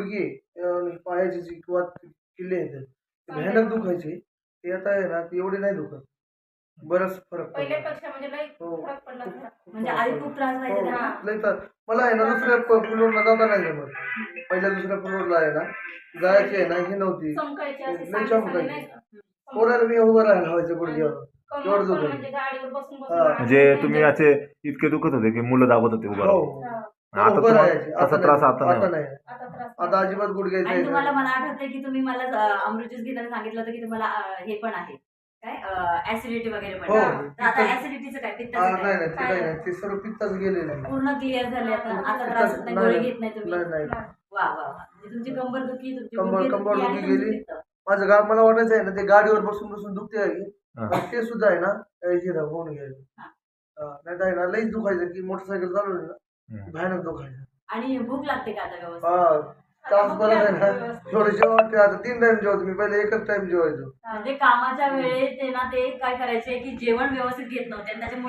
गुडघे पायाचे जे किंवा किल्ले आहेत भयानक दुखायचे ते आता आहे ना ते एवढे नाही दुखत बरंच फरक पडला पहिल्यापेक्षा म्हणजे लई हो. फरक पडला खूप- जरा. खूप म्हणजे फरक आधी पडला. खूप त्रास व्हायचा हो, त्यांना लई त्रास. मला आहे ना दुसऱ्या फ्लोरला जाता नाही जमत पहिल्या दुसऱ्या फ्लोरला आहे ना जायची आहे ना ही नव्हती चमकायची लई चमकायची. नाही का? पोराला मी उभं राहायला व्हायचं गुडघ्यावर कमर एवढं पण दुखायचं. म्हणजे गाडीवर बसून बसून हा. गाडी म्हणजे. तुम्ही असे इतके दुखत होते की मुलं दाबत होते उभं हो राहून. हा. आता उभं तुम्हाला राहायचे. तसा आता त्रास नाही. आता नाही आता होत. नाही आता त्रास आता अजिबात गुडघ्याचं आणि आहे तुम्हाला. मला आठवतंय की तुम्ही मला अं, अमृत ज्यूस घेताना सांगितलं होतं की तुम्हाला अं, हे पण आहे काय ऍसिडिटी वगैरे पण हो. आहे. तर आता पित्त- ऍसिडिटीचं काय पित्ताचं नाही काय नाही ते काही नाही ते सर्व पित्ताच गेलेलं आहे पूर्ण क्लिअर झाले आता आता त्रास होत नाही नाही, गोळी नाही. घेत नाही तुम्ही नाही नाही वा वा वा म्हणजे तुमची कंबर दुखी तुमची कंबर- गुडघे कंबर दुखी आणि दुखी तुमचं गेली. पित्त. माझं गाव मला वाटायचं आहे ना ते गाडीवर बसून बसून दुखते आहे की हा. पण ते सुद्धा आहे ना हे होऊन गेलं हा. नाही तर आहे ना लईच दुखायचं की मोटरसायकल चालवली ना भयानक दुखायचं आणि भूक लागते का आता व्यवस्थित? हा आहे ना थोडे जेवण आता तीन टाइम जेवतो. मी पहिले एकच टाइम जेवायचो. म्हणजे कामाच्या वेळेत ते ना ते काय करायचे की जेवण व्यवस्थित घेत नव्हते आणि त्याच्यामुळे